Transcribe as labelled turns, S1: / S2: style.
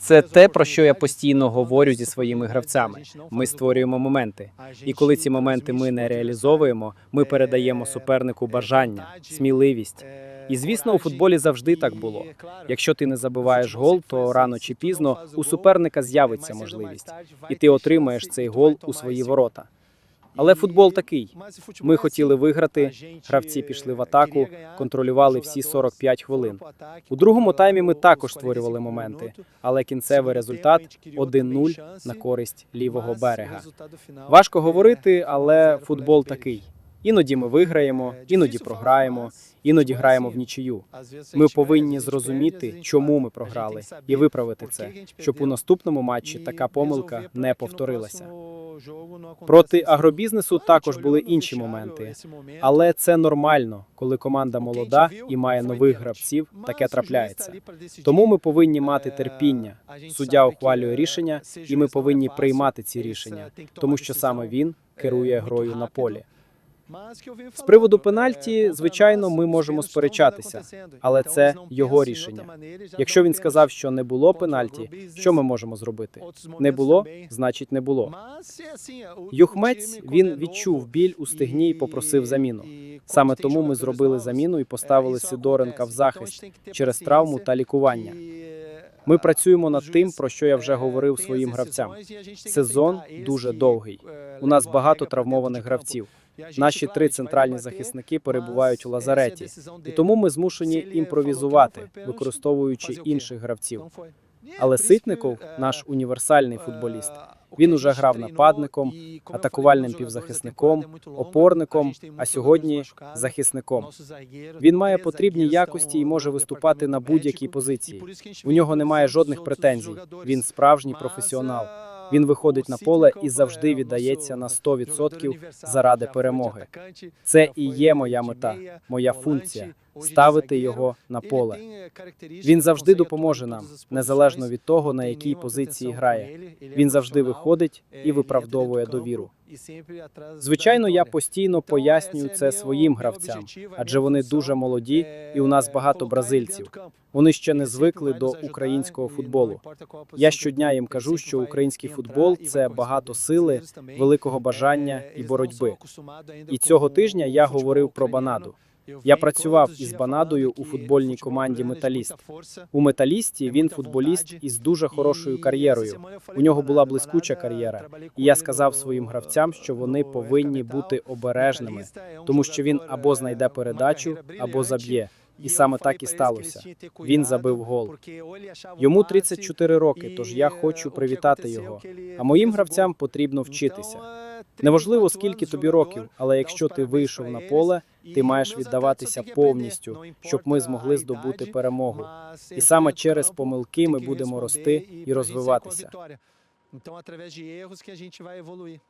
S1: Це те, про що я постійно говорю зі своїми гравцями. Ми створюємо моменти, і коли ці моменти ми не реалізовуємо, ми передаємо супернику бажання, сміливість. І звісно, у футболі завжди так було. Якщо ти не забиваєш гол, то рано чи пізно у суперника з'явиться можливість, і ти отримаєш цей гол у свої ворота. Але футбол такий. Ми хотіли виграти, гравці пішли в атаку, контролювали всі 45 хвилин. У другому таймі ми також створювали моменти, але кінцевий результат 1-0 на користь лівого берега. Важко говорити, але футбол такий. Іноді ми виграємо, іноді програємо, іноді граємо в нічию. Ми повинні зрозуміти, чому ми програли, і виправити це, щоб у наступному матчі така помилка не повторилася. Проти агробізнесу також були інші моменти, але це нормально, коли команда молода і має нових гравців. Таке трапляється. Тому ми повинні мати терпіння. Суддя ухвалює рішення, і ми повинні приймати ці рішення, тому що саме він керує грою на полі.
S2: З приводу пенальті, звичайно, ми можемо сперечатися, але це його рішення.
S1: Якщо він сказав, що не було пенальті, що ми можемо зробити? Не було, значить не було. Юхмець він відчув біль у стегні і попросив заміну. Саме тому ми зробили заміну і поставили Сидоренка в захист через травму та лікування. Ми працюємо над тим, про що я вже говорив своїм гравцям. Сезон дуже довгий. У нас багато травмованих гравців. Наші три центральні захисники перебувають у лазареті, і тому ми змушені імпровізувати, використовуючи інших гравців. Але Ситников наш універсальний футболіст. Він уже грав нападником, атакувальним півзахисником, опорником, а сьогодні захисником. Він має потрібні якості і може виступати на будь-якій позиції. У нього немає жодних претензій. Він справжній професіонал. Він виходить на поле і завжди віддається на 100% заради перемоги. Це і є моя мета, моя функція ставити його на поле. Він завжди допоможе нам, незалежно від того, на якій позиції грає. Він завжди виходить і виправдовує довіру. Звичайно, я постійно пояснюю це своїм гравцям, адже вони дуже молоді, і у нас багато бразильців. Вони ще не звикли до українського футболу. Я щодня їм кажу, що український футбол це багато сили, великого бажання і боротьби. І цього тижня я говорив про Банаду. Я працював із Банадою у футбольній команді Металіст. У металісті він футболіст із дуже хорошою кар'єрою. У нього була блискуча кар'єра. І я сказав своїм гравцям, що вони повинні бути обережними, тому що він або знайде передачу, або заб'є. І саме так і сталося. Він забив гол. Йому 34 роки, тож я хочу привітати його. А моїм гравцям потрібно вчитися. Неважливо, скільки тобі років, але якщо ти вийшов на поле, ти маєш віддаватися повністю, щоб ми змогли здобути перемогу. І саме через помилки ми будемо рости і розвиватися.
S2: Então, através de erros que a gente vai evoluir.